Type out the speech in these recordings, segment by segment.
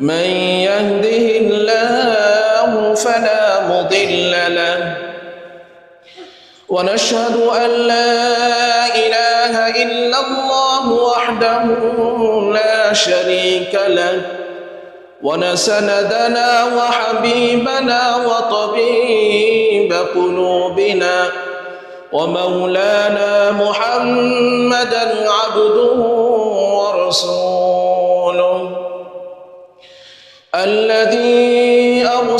من يهده الله فلا مضل له. ونشهد أن لا إله إلا الله وحده لا شريك له. ونسندنا وحبيبنا وطبيب قلوبنا. ومولانا محمدا عبده ورسوله.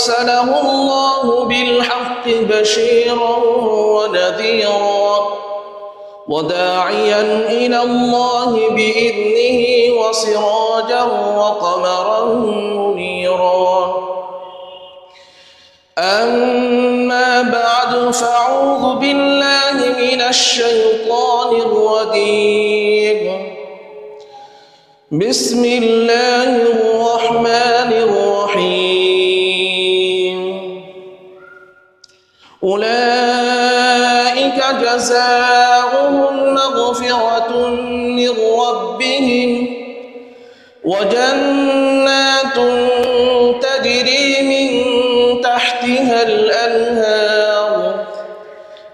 أرسله الله بالحق بشيرا ونذيرا وداعيا إلى الله بإذنه وسراجا وقمرا منيرا. أما بعد فأعوذ بالله من الشيطان الرجيم. بسم الله الرحمن الرحيم. وجنات تجري من تحتها الأنهار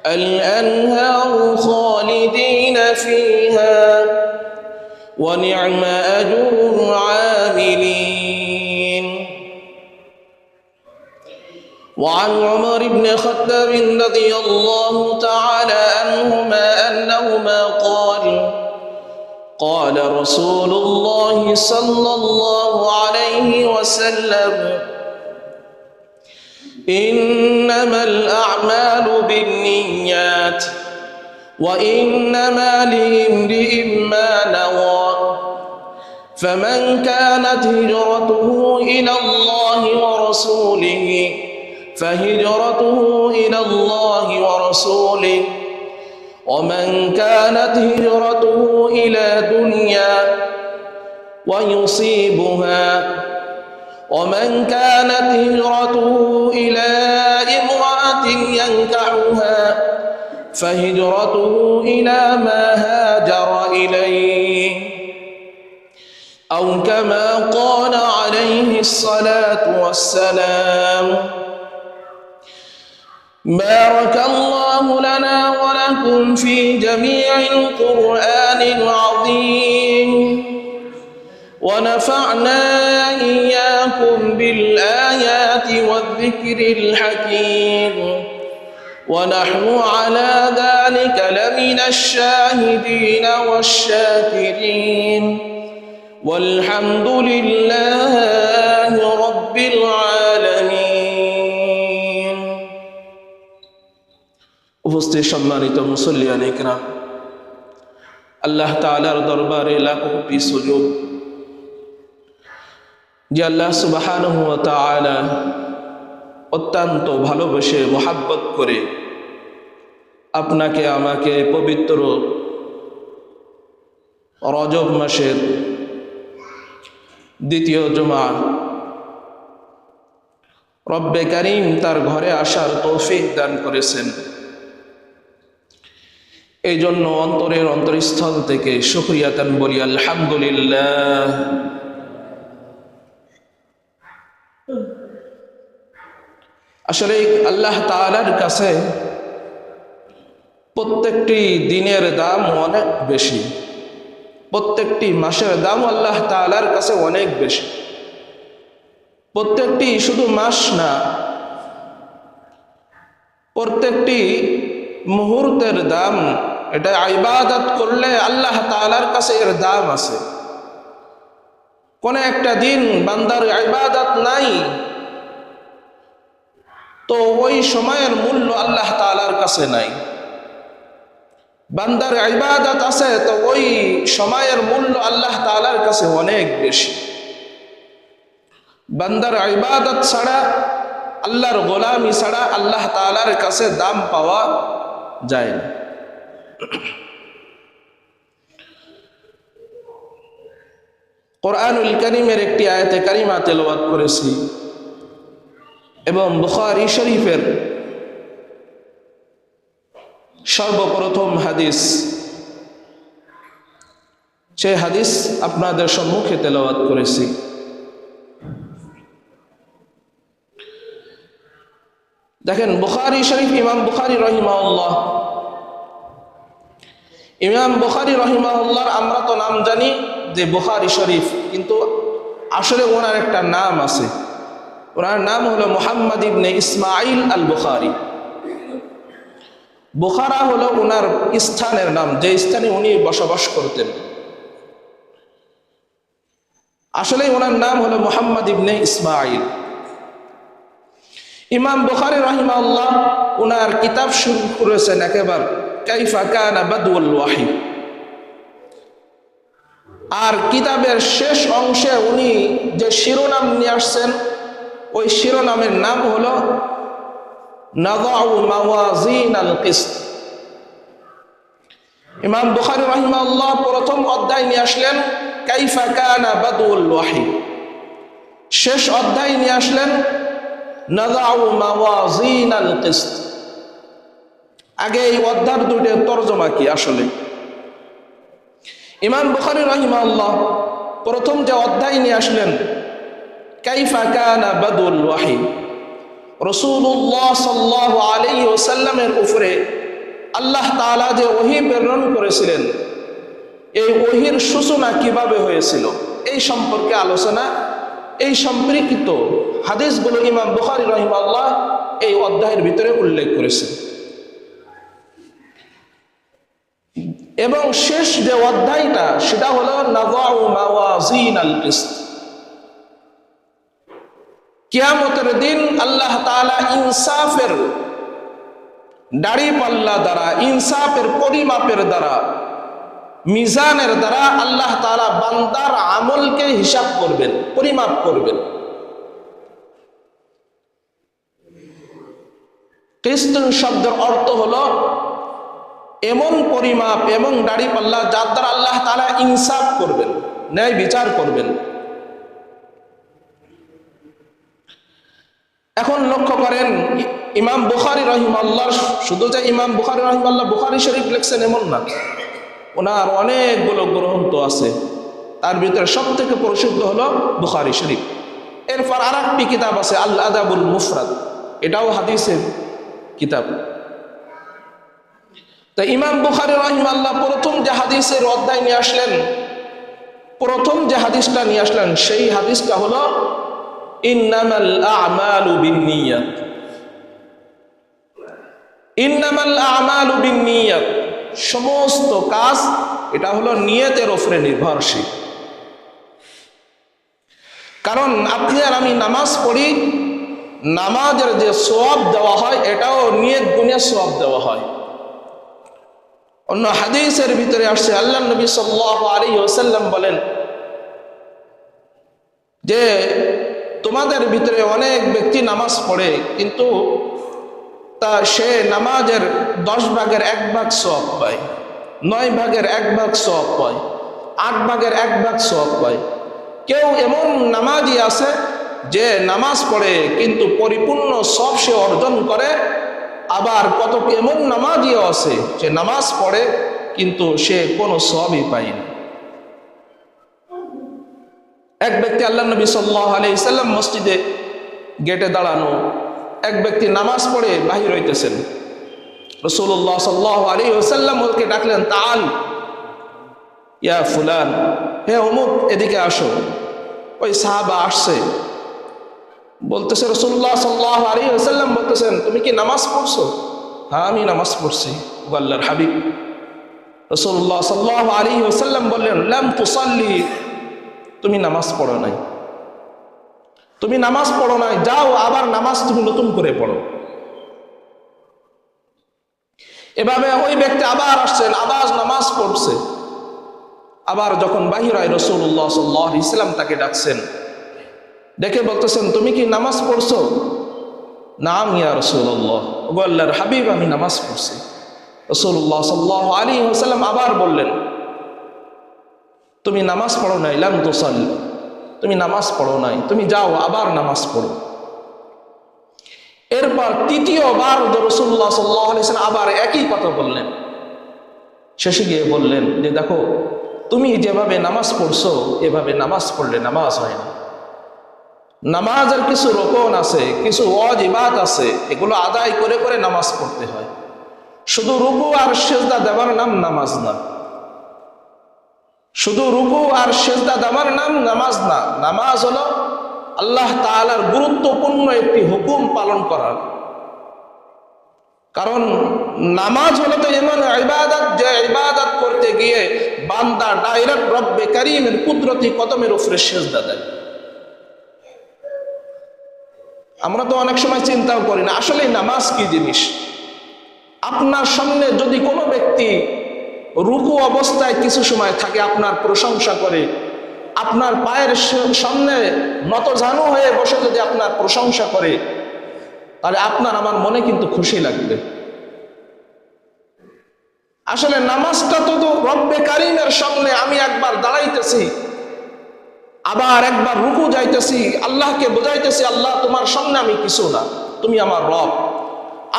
الأنهار خالدين فيها ونعم أجر العاملين. وعن عمر بن خطاب رضي الله تعالى عنهما أنهما قال قال رسول الله صلى الله عليه وسلم إنما الأعمال بالنيات وإنما لامرئ ما نوى فمن كانت هجرته إلى الله ورسوله فهجرته إلى الله ورسوله ومن كانت هجرته إلى دنيا ويصيبها ومن كانت هجرته إلى امرأة ينكحها فهجرته إلى ما هاجر إليه أو كما قال عليه الصلاة والسلام بارك الله لنا ولكم في جميع القرآن العظيم. ونفعنا إياكم بالآيات والذكر الحكيم. ونحن على ذلك لمن الشاهدين والشاكرين. والحمد لله رب العالمين. উপস্থিত সম্মানিত মুসল্লিয়ান ইকরাম আল্লাহ তাআলার দরবারে লাখো কোটি সুযোগ, যে আল্লাহ তাআলা অত্যন্ত ভালোবেসে মোহাব্বত করে আপনাকে, আমাকে পবিত্র রজব মাসের দ্বিতীয় জমা রব্বে করিম তার ঘরে আসার তৌফিক দান করেছেন। এই জন্য অন্তরের অন্তরস্থল থেকে সুক্রিয়াতান বলি, আলহামদুলিল্লাহ। আসলে আল্লাহ তালার কাছে প্রত্যেকটি দিনের দাম অনেক বেশি। প্রত্যেকটি মাসের দাম আল্লাহ তালার কাছে অনেক বেশি। প্রত্যেকটি শুধু মাস না, প্রত্যেকটি মুহূর্তের দাম এটা ইবাদত করলে আল্লাহ তালার কাছে এর দাম আছে। কোন একটা দিন বান্দার ইবাদত নাই। তো ওই সময়ের মূল্য আল্লাহ তালার কাছে নাই। বান্দার ইবাদত আছে, তো ওই সময়ের মূল্য আল্লাহ তালার কাছে অনেক বেশি। বান্দার ইবাদত ছাড়া, আল্লাহর গোলামি ছাড়া আল্লাহ তালার কাছে দাম পাওয়া যায় না। কোরআনুল করিমের একটি আয়তে কারিমা তেলাওয়াত করেছি এবং বুখারি শরীফের সর্বপ্রথম হাদিস, সে হাদিস আপনাদের সম্মুখে তেলাওয়াত করেছি। দেখেন, বুখারি শরীফ, ইমাম বুখারি রহিমাউল্লাহ ইমাম বুখারি রহিমাউল্লাহর আমরা তো নাম জানি যে বুখারি শরীফ, কিন্তু আসলে ওনার একটা নাম আছে। ওনার নাম হলো Mohammad ibn Ismail al Bukhari Bukhara হলো ওনার স্থানের নাম, যে স্থানে উনি বসবাস করতেন। আসলে ওনার নাম হলো মোহাম্মদ ইবনে ইসমাইল ইমাম বুখারি রহিমাউল্লাহ ওনার কিতাব শুরু করেছেন একেবার কাইফা কানা বাদুল আর কিতাবের শেষ অংশে উনি যে শিরোনাম নিয়ে আসছেন, ওই শিরোনামের নাম হলো ইমাম বুখারি রহিমাউল্লাহ প্রথম অধ্যায় নিয়ে আসলেন, কাইফা কানা বাদুল ওয়াহি। শেষ অধ্যায় নিয়ে আসলেন নাদাউ মাওয়াজিন আল কিস্ত। আগে এই অধ্যার দুটো তর্জমা কি আসলে? ইমাম বুখারি রহিমাল্লাহ প্রথম যে অধ্যায় নিয়ে আসলেন, কাইফা কানা বাদুল ওয়াহি রসুল্লাহ সাল্লাহ আলী ওসাল্লামের উপরে আল্লাহ তালা যে ওহি প্রেরণ করেছিলেন, এই ওহির সূচনা কীভাবে হয়েছিল? এই সম্পর্কে আলোচনা, এই সম্পর্কিত হাদিসগুলো ইমাম বুখারি রহিমাল্লাহ এই অধ্যায়ের ভিতরে উল্লেখ করেছেন। এবং শেষ যে অধ্যায়টা, সেটা হলো কিয়ামতের দিন আল্লাহ ইনসাফের দাড়ি পাল্লা দ্বারা, ইনসাফের পরিমাপের দ্বারা, মিজানের দ্বারা আল্লাহ তাআলা বান্দার আমলকে হিসাব করবেন, পরিমাপ করবেন। কিস্তুন শব্দের অর্থ হলো এমন পরিমাপ এবং দাড়ি পাল্লা যার দ্বারা আল্লাহ তারা ইনসাফ করবেন, ন্যায় বিচার করবেন। এখন লক্ষ্য করেন, ইমাম বুখারি রহিমাল্লাহ শুধু যে ইমাম বুখারি রহিমাল্লাহ বুখারি শরীফ লিখছেন এমন না। ওনার অনেকগুলো গ্রন্থ আছে। তার ভিতরে সব থেকে প্রসিদ্ধ হলো বুখারি শরীফ। এরপর আর একটি কিতাব আছে আল আদাবুল মুফরাদ। এটাও হাদিসের কিতাব। তা ইমাম বুখারি রহিম আল্লাহ প্রথম যে হাদিসের অধ্যায় নিয়ে আসলেন, প্রথম যে হাদিসটা নিয়ে আসলেন, সেই হাদিসটা হলো, ইন্নামাল আমালু সমস্ত কাজ, এটা হলো নিয়তের ওপরে নির্ভরশীল। কারণ আপনি আর আমি নামাজ পড়ি, নামাজের যে সোয়াব দেওয়া হয়, এটাও নিয়ত গুণে সোয়াব দেওয়া হয়। অন্য হাদিসের ভিতরে আসছে, আল্লাহ নবী সাল্লাহ ওসাল্লাম বলেন যে তোমাদের ভিতরে অনেক ব্যক্তি নামাজ পড়ে, কিন্তু তা সে নামাজের দশ ভাগের এক ভাগ সব পায়, নয় ভাগের এক ভাগ সব পায়, আট ভাগের এক ভাগ সব পায়। কেউ এমন নামাজই আছে যে নামাজ পড়ে, কিন্তু পরিপূর্ণ সব সে অর্জন করে আবার কত এমন নামাজিও আছে যে নামাজ পড়ে, কিন্তু সে কোনো সবই পায়নি এক ব্যক্তি আল্লাহ নবী সাল্লাহ মসজিদে গেটে দাঁড়ানো, এক ব্যক্তি নামাজ পড়ে বাহির হইতেছেন। রসুল্লাহ সাল্লাহ আলী ওসাল্লাম ওকে ডাকলেন, তাল, ইয়া ফুলান, হে অমুক, এদিকে আসো। ওই সাহাবা আসছে। বলতেছে রসুল্লাহ সাল্লাহ আলী ওসাল্লাম বলতেছেন, তুমি কি নামাজ পড়ছো? হ্যাঁ আমি নামাজ পড়ছি। আল্লাহর হাবিব। রসুল্লাহ সাল্লাহ আলী ওসাল্লাম বললেন, লাম তুসাল্লি, তুমি নামাজ পড়ো নাই। তুমি নামাজ পড়ো নাই, যাও আবার নামাজ তুমি নতুন করে পড়ো। এভাবে ওই ব্যক্তি আবার আসছেন, আবার নামাজ পড়ছে। আবার যখন বাহির হয় রসুল্লাহ সাল্লাহ ইসলাম তাকে ডাকছেন। ডেকে বলতেছেন, তুমি কি নামাজ পড়ছো? নাম ইয়া রসুল্লাহ ওগো আল্লাহর হাবিব, আমি নামাজ পড়ছি। রসুল্লাহ সাল্লাহ আলী হোসাল্লাম আবার বললেন, তুমি নামাজ পড়ো নাই লাম তোসাল তুমি নামাজ পড়ো নাই, তুমি যাও, আবার নামাজ পড়ো। এরপর তৃতীয়বার রসুল্লাহ সাল্লাহ আলিয়াল্লাম আবার একই কথা বললেন। শেষে গিয়ে বললেন যে, দেখো, তুমি যেভাবে নামাজ পড়ছো, এভাবে নামাজ পড়লে নামাজ হয় না। নামাজের কিছু রোকন আছে, কিছু অজিবাত আছে, এগুলো আদায় করে করে নামাজ পড়তে হয়। শুধু রুকু আর সেজদা দেওয়ার নাম নামাজ না। শুধু রুকু আর সেজদা দেওয়ার নাম নামাজ না, নামাজ হলো আল্লাহ তালার গুরুত্বপূর্ণ একটি হুকুম পালন করার কারণ নামাজ হলো তো এমন ইবাদত, যে ইবাদত করতে গিয়ে বান্দা ডাইরেক্ট রব্বে কারিমের কুদরতি কদমের উপরে সেজদা দেয়। আমরা তো অনেক সময় চিন্তাও করি না, আসলে নামাজ কি জিনিস? আপনার সামনে যদি কোনো ব্যক্তি রুকু অবস্থায় কিছু সময় থাকে, আপনার প্রশংসা করে, আপনার পায়ের সামনে নত জানু হয়ে বসে যদি আপনার প্রশংসা করে, তাহলে আপনার আমার মনে কিন্তু খুশি লাগবে। আসলে নামাজটা তো তো রব্বে কারিমের সামনে আমি একবার দাঁড়াইতেছি। আবার একবার রুকু যাইতেছি, আল্লাহকে বোঝাইতেছি, আল্লাহ তোমার সামনে আমি কিছু না, তুমি আমার রব।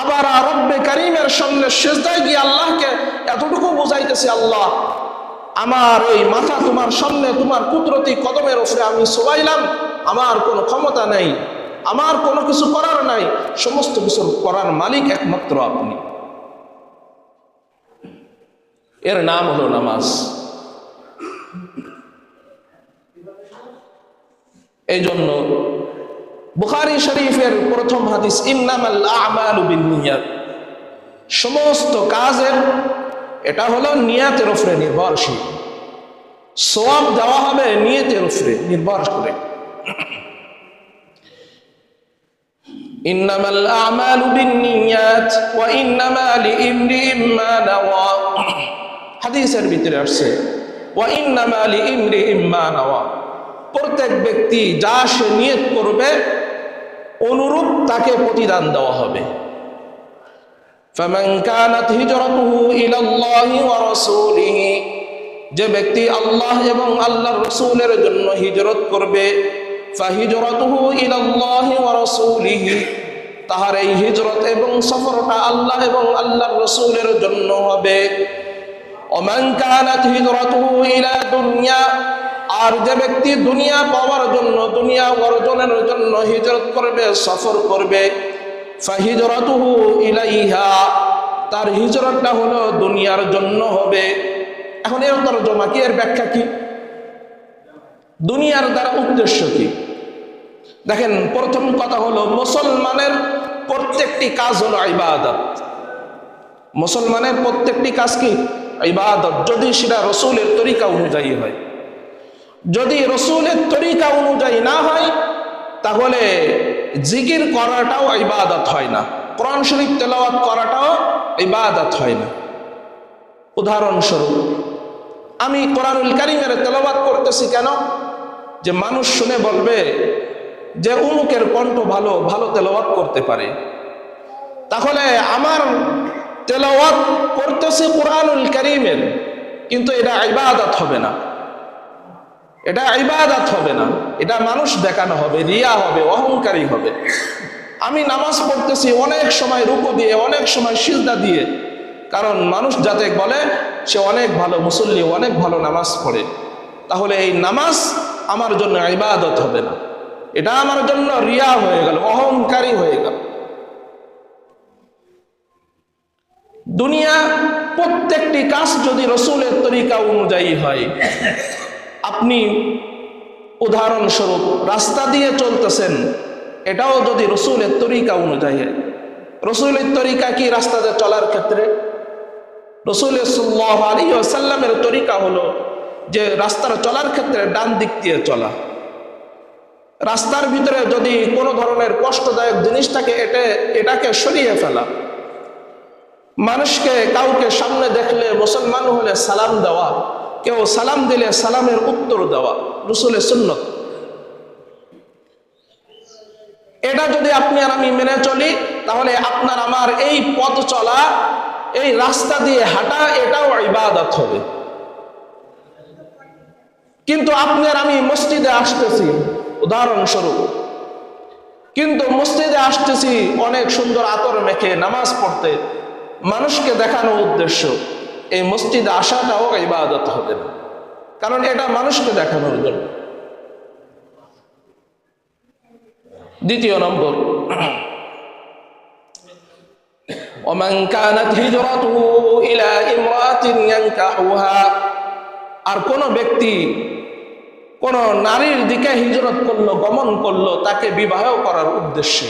আবার রব্বে কারিমের সামনে শেষদায় গিয়ে আল্লাহকে এতটুকু বোঝাইতেছি, আল্লাহ, আমার ওই মাথা তোমার সামনে, তোমার কুদরতি কদমের ওপরে আমি সবাইলাম আমার কোনো ক্ষমতা নেই, আমার কোনো কিছু করার নাই, সমস্ত কিছু করার মালিক একমাত্র আপনি। এর নাম হলো নামাজ। এই জন্য বুখারি শরীফের প্রথম হাদিস ইন্নামাল আমালু বিন্নিয়াত সমস্ত কাজের এটা হলো নিয়াতের উপরে নির্ভরশীল সোয়াব দেওয়া হবে নিয়তের উপরে নির্ভর করে إنما الأعمال بالنيات وإنما لامرئ ما نوى হাদিসের ভিতরে আসছে وإنما لامرئ ما نوى প্রত্যেক ব্যক্তি যা সে নিয়ত করবে, অনুরূপ তাকে প্রতিদান দেওয়া হবে। যে ব্যক্তি আল্লাহ এবং আল্লাহর রসুলের জন্য হিজরত করবে তাহার এই হিজরত এবং সফরটা আল্লাহ এবং আল্লাহর রসুলের জন্য হবে। অমাঙ্কানাথ হিজরত আর যে ব্যক্তি দুনিয়া পাওয়ার জন্য, দুনিয়া অর্জনের জন্য হিজরত করবে, সফর করবে ইলাইহা, তার হিজরতটা হলো দুনিয়ার জন্য হবে। এখন এর তরজমা কি, এর ব্যাখ্যা কি? দুনিয়ার দ্বারা উদ্দেশ্য কি? দেখেন, প্রথম কথা হলো মুসলমানের প্রত্যেকটি কাজ হলো ইবাদত। মুসলমানের প্রত্যেকটি কাজ কি? ইবাদত। যদি সেটা রসুলের তরিকা অনুযায়ী হয়। যদি রসুলের তরিকা অনুযায়ী না হয়, তাহলে জিকির করাটাও ইবাদত হয় না। কোরআন শরীফ তেলাওয়াত করাটাও ইবাদত হয় না। উদাহরণস্বরূপ, আমি কোরআনুল কারিমের তেলাওয়াত করতেছি কেন? যে মানুষ শুনে বলবে যে উমুকের কণ্ঠ ভালো ভালো তেলাওয়াত করতে পারে। তাহলে আমার তেলাওয়াত করতেছি কোরআনুল কারিমের, কিন্তু এটা ইবাদত হবে না। এটা ইবাদত হবে না, এটা মানুষ দেখানো হবে, রিয়া হবে, অহংকারী হবে। আমি নামাজ পড়তেছি অনেক সময় রুকু দিয়ে, অনেক সময় সিজদা দিয়ে। কারণ মানুষ যাতে বলে, সে অনেক ভালো মুসল্লি, অনেক ভালো নামাজ পড়ে। তাহলে এই নামাজ আমার জন্য ইবাদত হবে না। এটা আমার জন্য রিয়া হয়ে গেল, অহংকারী হয়ে গেল। দুনিয়া প্রত্যেকটি কাজ যদি রসুলের তরিকা অনুযায়ী হয় আপনি উদাহরণস্বরূপ রাস্তা দিয়ে চলতেছেন, এটাও যদি রসুলের তরিকা অনুযায়ী। রসুলের তরিকা কি রাস্তাতে চলার ক্ষেত্রে? রসুল সাল্লাহ আলী সাল্লামের তরিকা হলো যে রাস্তার চলার ক্ষেত্রে ডান দিক দিয়ে চলা। রাস্তার ভিতরে যদি কোনো ধরনের কষ্টদায়ক জিনিসটাকে এটে, এটাকে সরিয়ে ফেলা। মানুষকে, কাউকে সামনে দেখলে মুসলমান হলে সালাম দেওয়া। কেউ সালাম দিলে সালামের উত্তর দেওয়া, রসুলের সুন্নত। এটা যদি আপনি আর আমি মেনে চলি, তাহলে আপনার আমার এই পথ চলা, এই রাস্তা দিয়ে হাঁটা, এটাও ইবাদত হবে। কিন্তু আপনি আর আমি মসজিদে আসতেছি, উদাহরণস্বরূপ। কিন্তু মসজিদে আসতেছি, অনেক সুন্দর আতর মেখে নামাজ পড়তে, মানুষকে দেখানোর উদ্দেশ্য। এই মসজিদে আসাটাও ইবাদত হবে না কারণ এটা মানুষকে দেখানোর জন্য দ্বিতীয় নম্বর ومن كانت هجرته إلى امرأة ينكحها আর কোন ব্যক্তি কোন নারীর দিকে হিজরত করলো গমন করলো তাকে বিবাহ করার উদ্দেশ্যে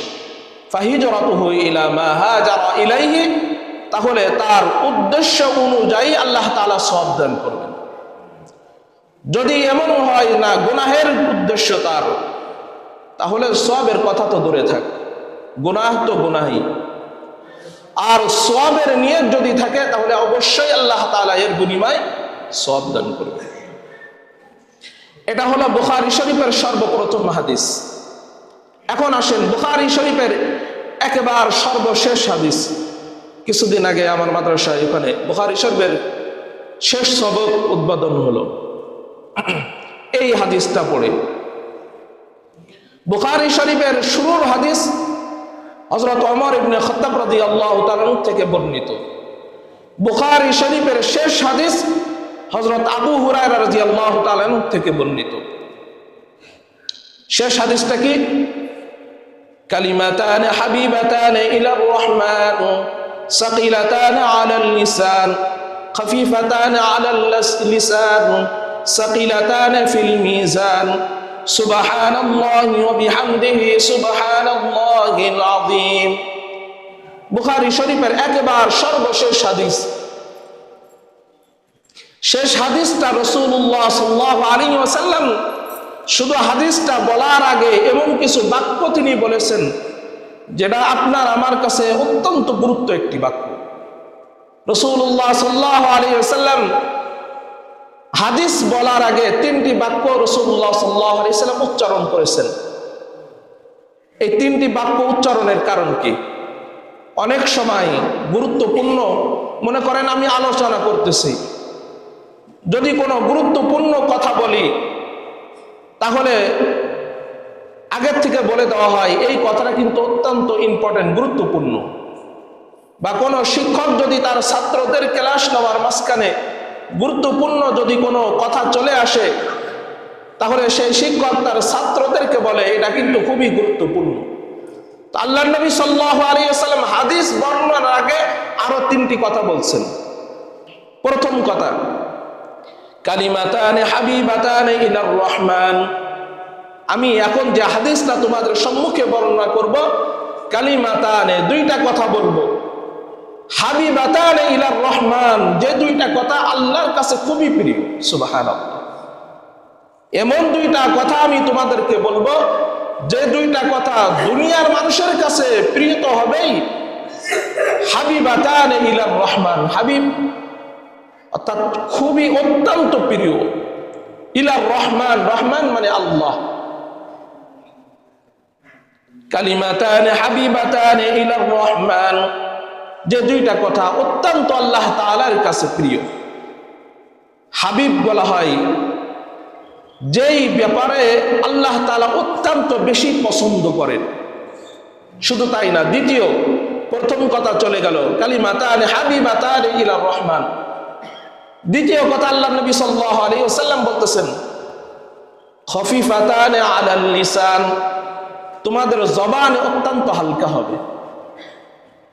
ফাহিজরতুহু ইলা মা হাজারা ইলাইহি তাহলে তার উদ্দেশ্য অনুযায়ী আল্লাহ তাআলা সব দান করবেন। যদি এমন হয় না, গুনাহের উদ্দেশ্য তার, তাহলে সবের কথা তো দূরে থাক। গুনাহ তো গুনাহি আর সবের নিয়ত যদি থাকে, তাহলে অবশ্যই আল্লাহ তাআলা এর বিনিময় সব দান করবে এটা হলো বুখারি শরীফের সর্বপ্রথম হাদিস। এখন আসেন বুখারি শরীফের একেবার সর্বশেষ হাদিস। কিছুদিন আগে আমার মাদ্রাসায় ওখানে বুখারি শরীফের শেষ সবক উদ্বোধন হলো। এই হাদিসটা পড়ে। বুখারি শরীফের শুরুর হাদিস হজরত অমর ইবনে খত্তাব রাদি আল্লাহ থেকে বর্ণিত। বুখারি শরীফের শেষ হাদিস হজরত আবু হুরায় রাজি আল্লাহ থেকে বর্ণিত। শেষ হাদিসটা কি? কালিমাতান হাবিবাতান ইলার রহমান। সাকিলাতান আলাল লিসান خفيفتان على اللسان ثقيلتان في الميزان سبحان الله وبحمده سبحان الله العظيم বুখারী শরীফের একেবার সর্বশেষ হাদিস শেষ হাদিসটা রসুল্লাহ সাল্লাহ আলী ওয়াসাল্লাম শুধু হাদিসটা বলার আগে এমন কিছু বাক্য তিনি বলেছেন যেটা আপনার, আমার কাছে অত্যন্ত গুরুত্ব একটি বাক্য। রসুল্লাহ সাল্লাহ আলী হাদিস বলার আগে তিনটি বাক্য রসুল্লাহ সাল্লাহ আলী উচ্চারণ করেছেন। এই তিনটি বাক্য উচ্চারণের কারণ কি? অনেক সময় গুরুত্বপূর্ণ, মনে করেন আমি আলোচনা করতেছি। যদি কোনো গুরুত্বপূর্ণ কথা বলি, তাহলে আগের থেকে বলে দেওয়া হয়, এই কথাটা কিন্তু অত্যন্ত ইম্পর্টেন্ট গুরুত্বপূর্ণ। বা কোনো শিক্ষক যদি তার ছাত্রদের ক্লাস নেওয়ার মাঝখানে গুরুত্বপূর্ণ যদি কোনো কথা চলে আসে, তাহলে সেই শিক্ষক তার ছাত্রদেরকে বলে, এটা কিন্তু খুবই গুরুত্বপূর্ণ। আল্লাহ নবী সাল্লাম হাদিস বর্ণনার আগে আরও তিনটি কথা বলছেন। প্রথম কথা, কালিমাতানে হাবিবাতানে ইলার রহমান। আমি এখন যে হাদিসটা তোমাদের সম্মুখে বর্ণনা করব, কালিমাতানে দুইটা কথা বলব। হাবিবাতানে ইলার রহমান, যে দুইটা কথা আল্লাহর কাছে খুবই প্রিয় সুবাহান এমন দুইটা কথা আমি তোমাদেরকে বলব, যে দুইটা কথা দুনিয়ার মানুষের কাছে প্রিয় তো হবেই। হাবিবাতানে ইলার রহমান, হাবিব অর্থাৎ খুবই অত্যন্ত প্রিয়। ইলার রহমান রহমান মানে আল্লাহ। কালিমাতানে, হাবিবাতানে ইলার রহমান। যে দুইটা কথা অত্যন্ত আল্লাহ তালার কাছে প্রিয়। হাবিব বলা হয়, যেই ব্যাপারে আল্লাহ তালা অত্যন্ত বেশি পছন্দ করেন। শুধু তাই না, দ্বিতীয়, প্রথম কথা চলে গেল, কালিমাতানে, হাবিবাতানে ইলার রহমান। দ্বিতীয় কথা আল্লাহ নবী সাল্লাহ আলী ওসাল্লাম বলতেছেন, খফিফাতানে আলাল লিসান। তোমাদের জবানে অত্যন্ত হালকা হবে।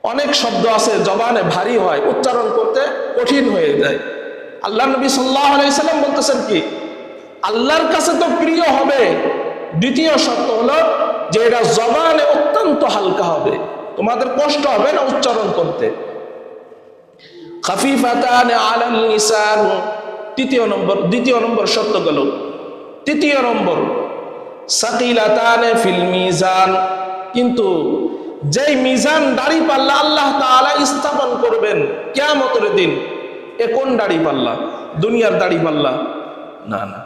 অনেক শব্দ আছে, জবানে ভারী হয়, উচ্চারণ করতে কঠিন হয়ে যায়। আল্লাহ নবী সাল্লাহ আলাইসাল্লাম বলতেছেন কি? আল্লাহর কাছে তো প্রিয় হবে। দ্বিতীয় শব্দ হলো যে এটা জবানে অত্যন্ত হালকা হবে। তোমাদের কষ্ট হবে না উচ্চারণ করতে। তৃতীয় নম্বর, দ্বিতীয় নম্বর সত্য গেল। তৃতীয় নম্বর সাকিলাতানে ফিল মিজান। কিন্তু যেই মিজান দাড়ি পাল্লা আল্লাহ তাআলা স্থাপন করবেন কিয়ামতের দিন, এ কোন দাড়ি পাল্লা? দুনিয়ার দাড়ি পাল্লা? না না।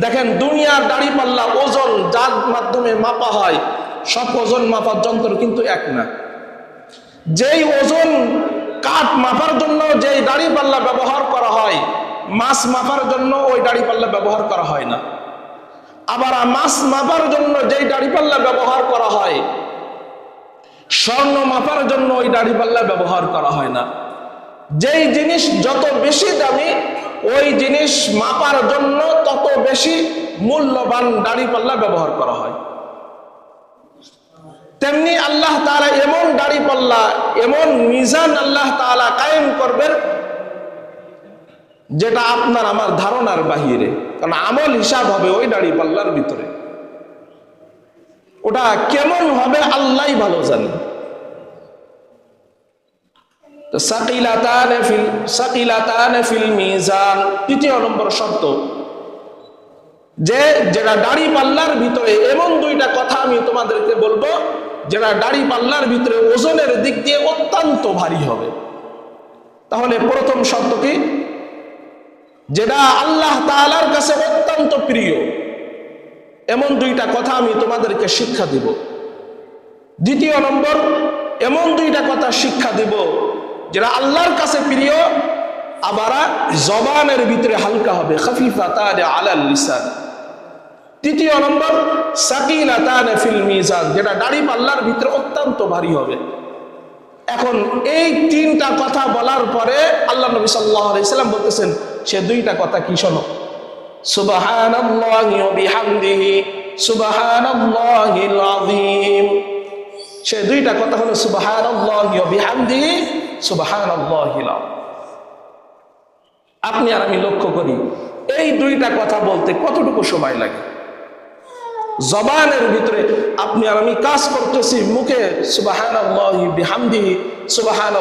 দেখেন, দুনিয়ার দাড়ি পাল্লা ওজন যার মাধ্যমে মাপা হয়, সব ওজন মাপার যন্ত্র কিন্তু এক না। যেই ওজন কাঠ মাপার জন্য যেই দাড়ি পাল্লা ব্যবহার করা হয়, মাছ মাপার জন্য ওই দাড়ি পাল্লা ব্যবহার করা হয় না। আবার মাছ মাপার জন্য যেই দাড়ি পাল্লা ব্যবহার করা হয়, স্বর্ণ মাপার জন্য ওই দাড়ি পাল্লা ব্যবহার করা হয় না। যেই জিনিস যত বেশি দামি, ওই জিনিস মাপার জন্য তত বেশি মূল্যবান দাড়ি পাল্লা ব্যবহার করা হয়। তেমনি আল্লাহ তাআলা এমন দাড়ি পাল্লা, এমন মিজান আল্লাহ তাআলা কায়েম করবেন যেটা আপনার আমার ধারণার বাহিরে। কারণ আমল হিসাব হবে ওই দাড়ি পাল্লার ভিতরে। ওটা কেমন হবে আল্লাহ ভালো জানে। তৃতীয় নম্বর শর্ত। যে ভিতরে দুইটা কথা আমি তোমাদেরকে বলব, যেটা ভিতরে ওজনের দিক দিয়ে অত্যন্ত ভারী হবে। তাহলে প্রথম শর্ত কি? যেটা আল্লাহ তাআলার কাছে অত্যন্ত প্রিয়। এমন দুইটা কথা আমি তোমাদেরকে শিক্ষা দিব। দ্বিতীয় নম্বর, এমন দুইটা কথা শিক্ষা দিব যেটা আল্লাহর কাছে প্রিয়, আবার জবানের ভিতরে হালকা হবে। খাফিফা তারে আলাল লিসান। তৃতীয় নম্বর সাকিলা তারে ফিল মিজান, যেটা দাড়ি পাল্লার ভিতরে অত্যন্ত ভারী হবে। এখন এই তিনটা কথা বলার পরে আল্লাহ নবী সাল্লাল্লাহু আলাইহি সাল্লাম বলতেছেন সে দুইটা কথা কি শোনো? সে দুইটা কথা হলো আপনি আর আমি লক্ষ্য করি, এই দুইটা কথা বলতে কতটুকু সময় লাগে? জবানের ভিতরে আপনি আর আমি কাজ করতেছি মুখে সুবাহান বিহামদিহি সুবাহান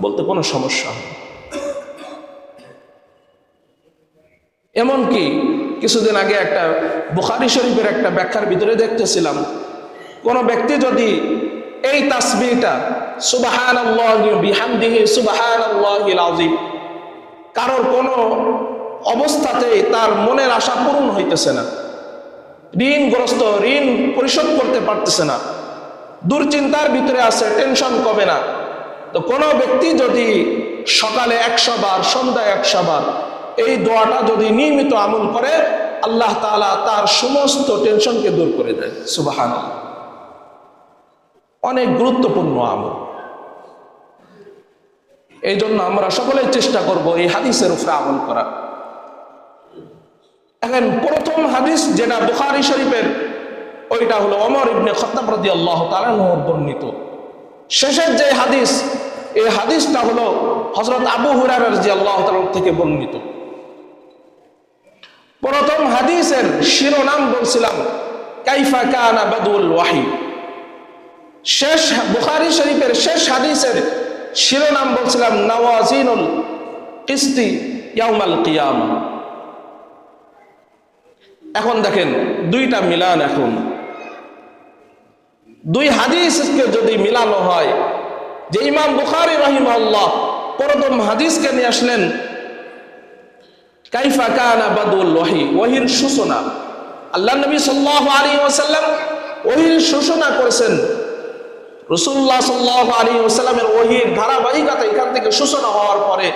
বলতে কোনো সমস্যা হয় এমনকি কিছুদিন আগে একটা বুখারি শরীফের একটা ব্যাখ্যার ভিতরে দেখতেছিলাম, কোন ব্যক্তি যদি এই তাসবিহটা সুবাহান বিহামদিহি সুবাহান আযীম, কারোর কোনো অবস্থাতে তার মনের আশা পূরণ হইতেছে না, ঋণগ্রস্ত, ঋণ পরিশোধ করতে পারতেছে না, দুশ্চিন্তার ভিতরে আছে টেনশন কমে না, তো কোনো ব্যক্তি যদি সকালে একশো বার, সন্ধ্যায় একশো বার এই দোয়াটা যদি নিয়মিত আমল করে, আল্লাহ তাআলা তার সমস্ত টেনশনকে দূর করে দেয়। সুবাহান অনেক গুরুত্বপূর্ণ আমল। এই জন্য আমরা সকলেই চেষ্টা করব এই হাদিসের উপরে আমল করা। এখন প্রথম হাদিস যেটা বুখারি শরীফের, ওইটা হলো অমর ইবনে খত্তাব রাদিয়াল্লাহু তাআলা নহর বর্ণিত। শেষের যে হাদিস, এই হাদিসটা হলো হজরত আবু হুরায়রা আল্লাহ তাআলা থেকে বর্ণিত। প্রথম হাদিসের শিরোনাম বলছিলাম, কাইফা কানা বাদুল ওয়াহি। শেষ বুখারী শরীফের শেষ হাদিসের শিরোনাম বলছিলাম, নওয়াজিনুল কিস্তি ইয়াউমাল কিয়ামা। এখন দেখেন, দুইটা মিলান এখন। দুই হাদিসকে যদি মিলানো হয়, যে ইমাম বুখারি রহিম আল্লাহ প্রথম হাদিসকে নিয়ে আসলেন কাইফা কানা বাদুল ওয়াহি ওহির সূচনা। আল্লাহ নবী সাল্লাল্লাহু আলাইহি ওয়াসাল্লাম ওহির সূচনা করেছেন। রসুল্লাহ সাল্লাল্লাহু আলাইহি ওয়াসাল্লামের ওহির ধারাবাহিকতা এখান থেকে সূচনা হওয়ার পরে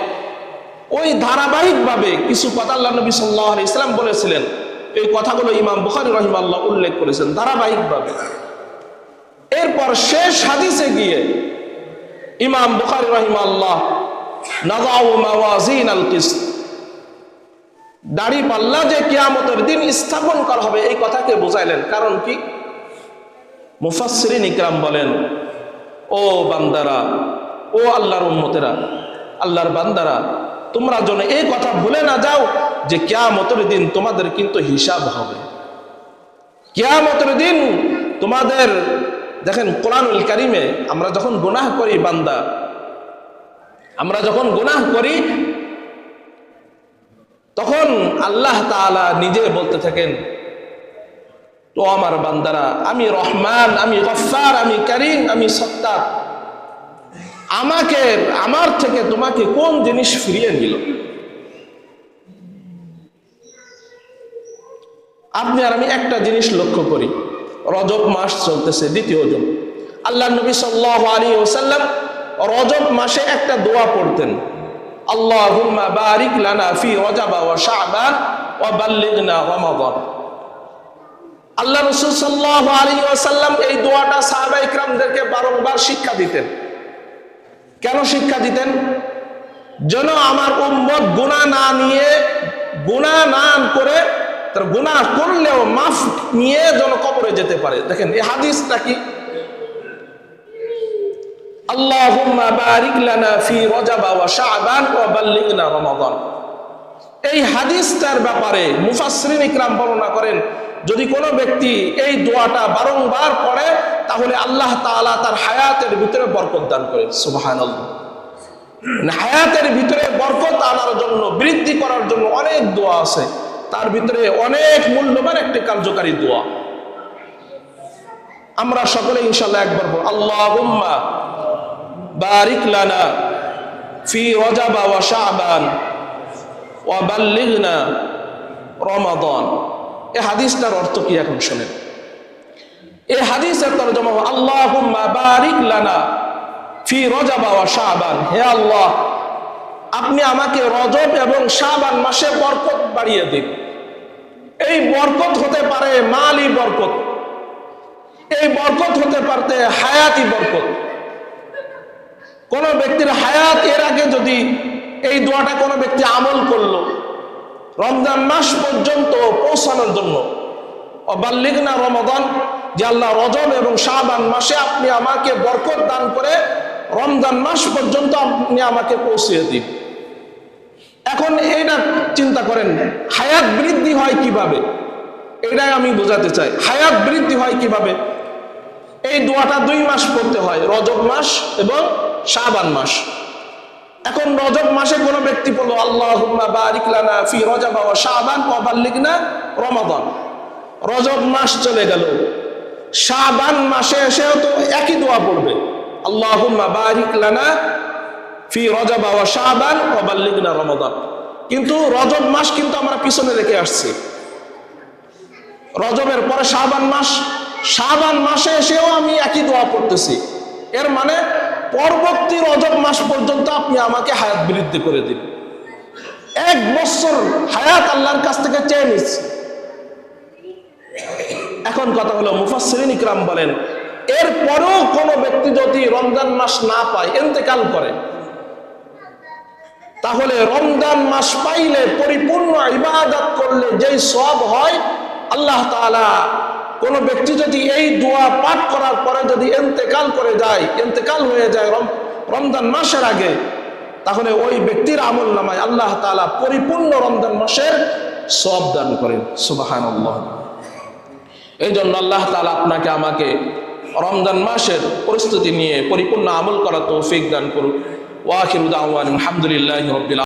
ওই ধারাবাহিকভাবে কিছু কথা আল্লাহ নবী সাল্লাল্লাহু আলাইহি ওয়াসাল্লাম বলেছিলেন। এই কথাগুলো ইমাম বুখারী রহিমাল্লাহ উল্লেখ করেছেন ধারাবাহিকভাবে। এরপর শেষ হাদিসে গিয়ে ইমাম বুখারী রহিমাল্লাহ নাযাউ মাওয়াজিন আল কিসত। দাড়ি পাল্লা যে কিয়ামতের দিন স্থাপন করা হবে, এই কথাকে বুঝাইলেন। কারণ কি? মুফাসসিরিন ইকরাম বলেন, ও বান্দারা, ও আল্লাহর উম্মতেরা, আল্লাহর বান্দারা, তোমরা যেন এই কথা ভুলে না যাও যে কিয়ামতের দিন তোমাদের কিন্তু হিসাব হবে। কিয়ামতের দিন তোমাদের, দেখেন কোরআনুল কারিমে আমরা যখন গুনাহ করি বান্দা, আমরা যখন গুনাহ করি তখন আল্লাহ তাআলা নিজে বলতে থাকেন, তো আমার বান্দারা, আমি রহমান, আমি গফার আমি কারিম, আমি সত্তার। আমাকে, আমার থেকে তোমাকে কোন জিনিস ফিরিয়ে নিল? আপনি আর আমি একটা জিনিস লক্ষ্য করি, রজব মাস চলতেছে দ্বিতীয় জন। আল্লাহ নবী সাল্লাহ আলী ওসাল্লাম রজব মাসে একটা দোয়া পড়তেন। আল্লাহুম্মা বারিক লানা ফি রজাবা ওয়া শাবান ওয়া বাল্লিগনা রমাদান আল্লাহ রসুল সাল্লাহ আলী ওয়াসাল্লাম এই দোয়াটা সাহাবা ইকরামদেরকে বারংবার শিক্ষা দিতেন। কেন শিক্ষা দিতেন? যেন আমার উম্মত গুণা না নিয়ে গুণা না করে, তার গুণা করলেও মাফ নিয়ে যেন কবরে যেতে পারে। দেখেন, এই হাদিসটা কি? আল্লাহুম্মা বারিক লানা ফি রজাবা ওয়া শাবান ওয়া বাল্লিগনা এই হাদিসটার ব্যাপারে মুফাসসিরিন ইকরাম বর্ণনা করেন, যদি কোনো ব্যক্তি এই দোয়াটা বারংবার পড়ে, তাহলে আল্লাহ তাআলা তার হায়াতের ভিতরে বরকত দান করেন সুবহানাল্লাহ। মানে হায়াতের ভিতরে বরকত আনার জন্য, বৃদ্ধি করার জন্য অনেক দোয়া আছে। তার ভিতরে অনেক মূল্যবান একটি কার্যকারী দোয়া। আমরা সকলে ইনশাল্লাহ একবার বল আল্লাহুম্মা বারিক লানা ফি রজাবা ওয়া শাবান ওয়া বাল্লিগনা রমাদান। এই হাদিসটার অর্থ কি এখন শুনেন? এই হাদিসের তরজমা আল্লাহুম্মা বারিক লানা ফি রজাবা ওয়া শাবান। হে আল্লাহ, আপনি আমাকে রজব এবং শাবান মাসে বরকত বাড়িয়ে দিন। এই বরকত হতে পারে মালি বরকত, এই বরকত হতে পারতে হায়াতি বরকত। কোন ব্যক্তির হায়াত এর আগে যদি এই দোয়াটা কোনো ব্যক্তি আমল করল, রমজান মাস পর্যন্ত পৌঁছানোর জন্য, অবাল্লিগনা রমদান, যে আল্লাহ রজব এবং শাহবান মাসে আপনি আমাকে বরকত দান করে রমজান মাস পর্যন্ত আপনি আমাকে পৌঁছিয়ে দিন। এখন এইটা চিন্তা করেন, হায়াত বৃদ্ধি হয় কীভাবে? এটাই আমি বোঝাতে চাই, হায়াত বৃদ্ধি হয় কীভাবে? এই দোয়াটা দুই মাস পড়তে হয়, রজব মাস এবং শাবান মাস। এখন রজব মাসে কোনো ব্যক্তি বলল আল্লাহ বারিক লানা ফি শাবান ওয়া বাল্লিগনা রমাদান। রজব মাস চলে গেল। শাবান মাসে এসেও তো একই দোয়া পড়বে। লানা ফি ওয়া বাল্লিগনা রমাদান। কিন্তু রজব মাস কিন্তু আমরা পিছনে রেখে আসছি। রজবের পরে শাবান মাস। শাবান মাসে এসেও আমি একই দোয়া পড়তেছি। এর মানে পরবর্তী রজব মাস পর্যন্ত আপনি আমাকে হায়াত বৃদ্ধি করে দিন এক বছর হায়াত আল্লাহর কাছ থেকে চেয়ে নিচ্ছি। এখন কথা হলো, মুফাসসিরিন ইকরাম বলেন, এরপরেও কোনো ব্যক্তি যদি রমজান মাস না পায় এতেকাল করে, তাহলে রমজান মাস পাইলে পরিপূর্ণ ইবাদত করলে যেই সব হয়, আল্লাহ তাআলা কোন ব্যক্তি যদি এই দোয়া পাঠ করার পরে যদি এন্তেকাল করে যায় এন্তেকাল হয়ে যায় রম- রমজান মাসের আগে, তাহলে ওই ব্যক্তির আমল নামায় আল্লাহ তাআলা পরিপূর্ণ রমজান মাসের সব দান করেন। সুবাহান এই জন্য আল্লাহ তাআলা আপনাকে আমাকে রমজান মাসের পরিস্থিতি নিয়ে পরিপূর্ণ আমল করা তৌফিক দান করুন। ওয়াখির আলহামদুলিল্লাহ রবিল